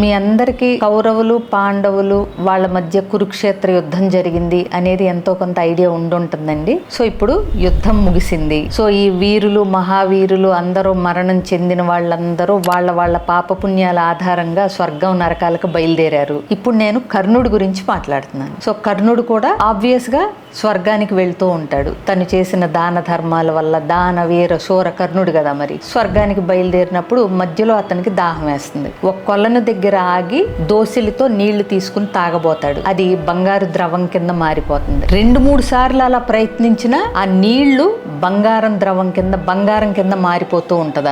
మీ అందరికీ కౌరవులు పాండవులు వాళ్ళ మధ్య కురుక్షేత్ర యుద్ధం జరిగింది అనేది ఎంతో కొంత ఐడియా ఉండుంటుందండి. సో ఇప్పుడు యుద్ధం ముగిసింది. సో ఈ వీరులు మహావీరులు అందరూ మరణం చెందిన వాళ్ళందరూ వాళ్ళ వాళ్ళ పాపపుణ్యాల ఆధారంగా స్వర్గం నరకాలకు బయలుదేరారు. ఇప్పుడు నేను కర్ణుడి గురించి మాట్లాడుతున్నాను. సో కర్ణుడు కూడా ఆబ్వియస్గా స్వర్గానికి వెళ్తూ ఉంటాడు. తను చేసిన దాన ధర్మాల వల్ల దాన వీర శూర కర్ణుడు కదా మరి. స్వర్గానికి బయలుదేరినప్పుడు మధ్యలో అతనికి దాహం వేస్తుంది. ఒక కొలను దగ్గర ఆగి దోసిలితో నీళ్ళు తీసుకుని తాగబోతాడు. అది బంగారు ద్రవం కింద మారిపోతుంది. రెండు మూడు సార్లు అలా ప్రయత్నించినా ఆ నీళ్ళు బంగారం ద్రవం కింద బంగారం కింద మారిపోతూ ఉంటది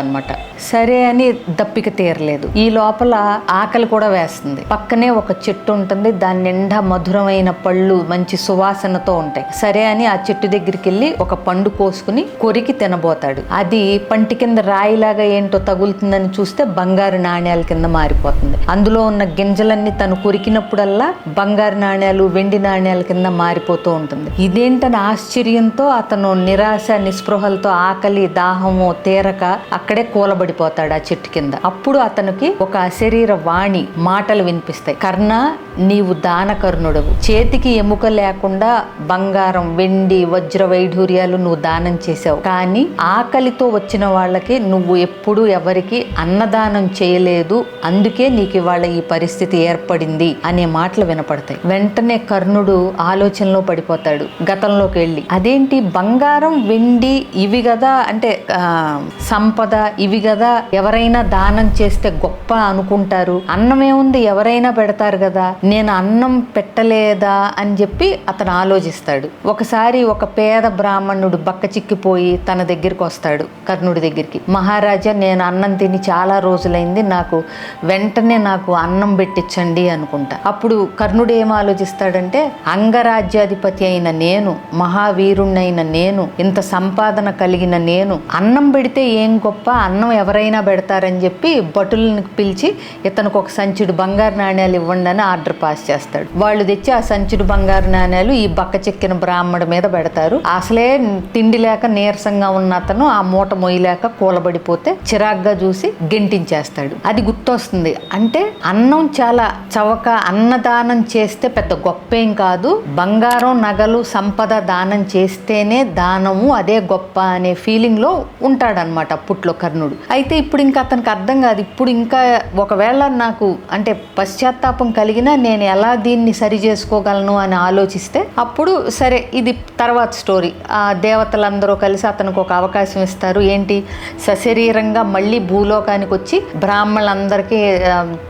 సరే అని దప్పిక తీరలేదు. ఈ లోపల ఆకలి కూడా వేస్తుంది. పక్కనే ఒక చెట్టు ఉంటుంది. దాని నిండా మధురమైన పళ్ళు మంచి సువాసనతో ఉంటాయి. సరే అని ఆ చెట్టు దగ్గరికి వెళ్ళి ఒక పండు కోసుకుని కొరికి తినబోతాడు. అది పంటి కింద రాయిలాగా ఏంటో తగులుతుందని చూస్తే బంగారు నాణ్యాల కింద మారిపోతుంది. అందులో ఉన్న గింజలన్నీ తను కొరికినప్పుడల్లా బంగారు నాణ్యాలు వెండి నాణ్యాల కింద మారిపోతూ ఉంటుంది. ఇదేంటని ఆశ్చర్యంతో అతను నిరాశ నిస్పృహలతో ఆకలి దాహము తీరక అక్కడే కూలబడిపోతాడు ఆ చెట్టు కింద. అప్పుడు అతనికి ఒక అశరీర వాణి మాటలు వినిపిస్తాయి. కర్ణ నీవు దానకర్ణుడవు చేతికి ఎముక లేకుండా బంగారం వెండి వజ్ర వైఢూర్యాలు నువ్వు దానం చేసావు కానీ ఆకలితో వచ్చిన వాళ్ళకి నువ్వు ఎప్పుడు ఎవరికి అన్నదానం చేయలేదు. అందుకే నీకు ఇవాళ ఈ పరిస్థితి ఏర్పడింది అనే మాటలు వినపడతాయి. వెంటనే కర్ణుడు ఆలోచనలో పడిపోతాడు. గతంలోకి వెళ్ళి అదేంటి? బంగారం వెండి ఇవి కదా అంటే సంపద ఇవి కదా ఎవరైనా దానం చేస్తే గొప్ప అనుకుంటారు. అన్నమే ఉంది ఎవరైనా పెడతారు కదా నేను అన్నం పెట్టలేదా అని చెప్పి అతను ఆలోచిస్తాడు. ఒకసారి ఒక పేద బ్రాహ్మణుడు బక్క చిక్కిపోయి తన దగ్గరికి వస్తాడు కర్ణుడి దగ్గరికి. మహారాజా నేను అన్నం తిని చాలా రోజులైంది నాకు వెంటనే నాకు అన్నం పెట్టించండి అనుకుంటా. అప్పుడు కర్ణుడు ఏం ఆలోచిస్తాడంటే అంగరాజ్యాధిపతి అయిన నేను మహావీరుణ్ణైన నేను ఇంత సంపాదన కలిగిన నేను అన్నం పెడితే ఏం గొప్ప? అన్నం ఎవరైనా పెడతారని చెప్పి భటులను పిలిచి ఇతనికి ఒక సంచుడు బంగారు నాణ్యాలు ఇవ్వండి అని ఆర్డర్ పాస్ చేస్తాడు. వాళ్ళు తెచ్చి ఆ సంచుడు బంగారు నాణ్యాలు ఈ బక్క చెక్కిన బ్రాహ్మడు మీద పెడతారు. అసలే తిండి లేక నీరసంగా ఉన్న అతను ఆ మూట మొయ్యలేక కూలబడిపోతే చిరాగ్గా చూసి గెంటించేస్తాడు. అది గుర్తొస్తుంది. అంటే అన్నం చాలా చవక అన్నదానం చేస్తే పెద్ద గొప్పేం కాదు. బంగారం నగలు సంపద దానం చేస్తేనే దానము అది అదే గొప్ప అనే ఫీలింగ్లో ఉంటాడనమాట అప్పట్లో కర్ణుడు. అయితే ఇప్పుడు ఇంకా అతనికి అర్థం కాదు. ఇప్పుడు ఇంకా ఒకవేళ నాకు అంటే పశ్చాత్తాపం కలిగినా నేను ఎలా దీన్ని సరి చేసుకోగలను అని ఆలోచిస్తే అప్పుడు సరే ఇది తర్వాత స్టోరీ. ఆ దేవతలందరూ కలిసి అతనికి ఒక అవకాశం ఇస్తారు. ఏంటి? సశరీరంగా మళ్ళీ భూలోకానికి వచ్చి బ్రాహ్మణులందరికీ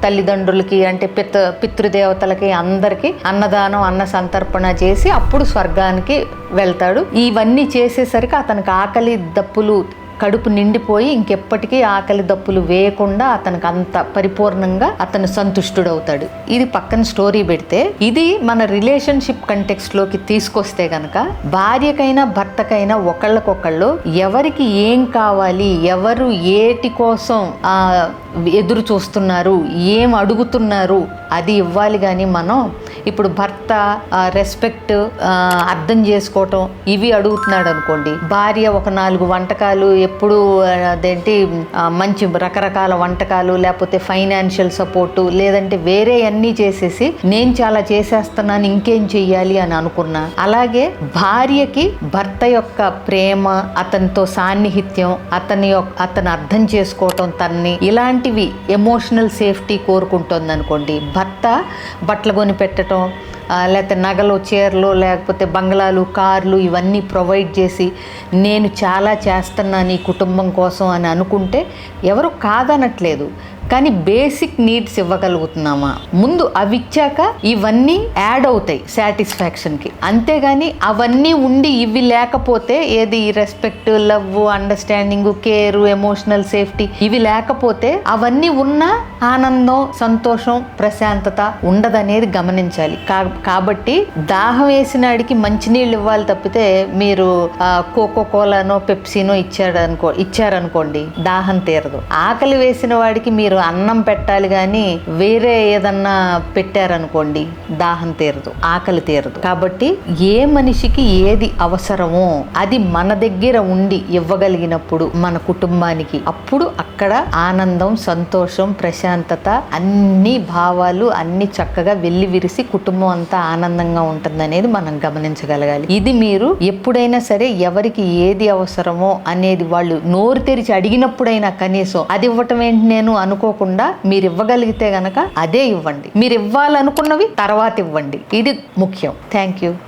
తల్లిదండ్రులకి అంటే పిత పితృదేవతలకి అందరికీ అన్నదానం అన్న సంతర్పణ చేసి అప్పుడు స్వర్గానికి వెళ్తాడు. ఇవన్నీ చేసేసరికి అతనికి ఆకలి దప్పులు కడుపు నిండిపోయి ఇంకెప్పటికీ ఆకలి దప్పులు వేయకుండా అతనికి అంత పరిపూర్ణంగా అతను సంతుష్టుడవుతాడు. ఇది పక్కన స్టోరీ పెడితే ఇది మన రిలేషన్షిప్ కంటెక్స్ట్లోకి తీసుకొస్తే గనక భార్యకైనా భర్తకైనా ఒకళ్ళకొకళ్ళు ఎవరికి ఏం కావాలి ఎవరు ఏటి కోసం ఎదురు చూస్తున్నారు ఏం అడుగుతున్నారు అది ఇవ్వాలి కానీ మనం ఇప్పుడు భర్త రెస్పెక్ట్ అర్థం చేసుకోవటం ఇవి అడుగుతున్నాడు అనుకోండి. భార్య ఒక నాలుగు వంటకాలు ఎప్పుడు అదేంటి మంచి రకరకాల వంటకాలు లేకపోతే ఫైనాన్షియల్ సపోర్టు లేదంటే వేరే అన్నీ చేసేసి నేను చాలా చేసేస్తున్నాను ఇంకేం చెయ్యాలి అని అనుకున్నా. అలాగే భార్యకి భర్త యొక్క ప్రేమ అతనితో సాన్నిహిత్యం అతని యొక్క అతను అర్థం చేసుకోవటం తన్ని ఇలాంటివి ఎమోషనల్ సేఫ్టీ కోరుకుంటుంది అనుకోండి భర్త బట్టలు కొని పెట్టడం ఉండటం లేకపోతే నగలు చీరలు లేకపోతే బంగ్లాలు కార్లు ఇవన్నీ ప్రొవైడ్ చేసి నేను చాలా చేస్తున్నాను ఈ కుటుంబం కోసం అని అనుకుంటే ఎవరు కాదనట్లేదు. కానీ బేసిక్ నీడ్స్ ఇవ్వగలుగుతున్నామా? ముందు అవి ఇచ్చాక ఇవన్నీ యాడ్ అవుతాయి సాటిస్ఫాక్షన్కి అంతేగాని అవన్నీ ఉండి ఇవి లేకపోతే ఏది? Respect love understanding care emotional safety ఇవి లేకపోతే అవన్నీ ఉన్నా ఆనందం సంతోషం ప్రశాంతత ఉండదనేది గమనించాలి. కా- కాబట్టి దాహం వేసినాడికి మంచినీళ్ళు ఇవ్వాలి తప్పితే మీరు కోకో కోలానో పెప్సీనో ఇచ్చాడు అనుకో ఇచ్చారనుకోండి దాహం తీరదు. ఆకలి వేసిన వాడికి మీరు మీరు అన్నం పెట్టాలి కానీ వేరే ఏదన్నా పెట్టారనుకోండి దాహం తీరదు ఆకలి తీరదు. కాబట్టి ఏ మనిషికి ఏది అవసరమో అది మన దగ్గర ఉండి ఇవ్వగలిగినప్పుడు మన కుటుంబానికి అప్పుడు అక్కడ ఆనందం సంతోషం ప్రశాంతత అన్ని భావాలు అన్ని చక్కగా వెళ్ళి విరిసి కుటుంబం అంతా ఆనందంగా ఉంటుందనేది మనం గమనించగలగాలి. ఇది మీరు ఎప్పుడైనా సరే ఎవరికి ఏది అవసరమో అనేది వాళ్ళు నోరు తెరిచి అడిగినప్పుడైనా కనీసం అది ఇవ్వటం ఏంటి నేను అనుకోకుండా మీరు ఇవ్వగలిగితే గనక అదే ఇవ్వండి. మీరు ఇవ్వాలనుకున్నవి తర్వాత ఇవ్వండి. ఇది ముఖ్యం. Thank you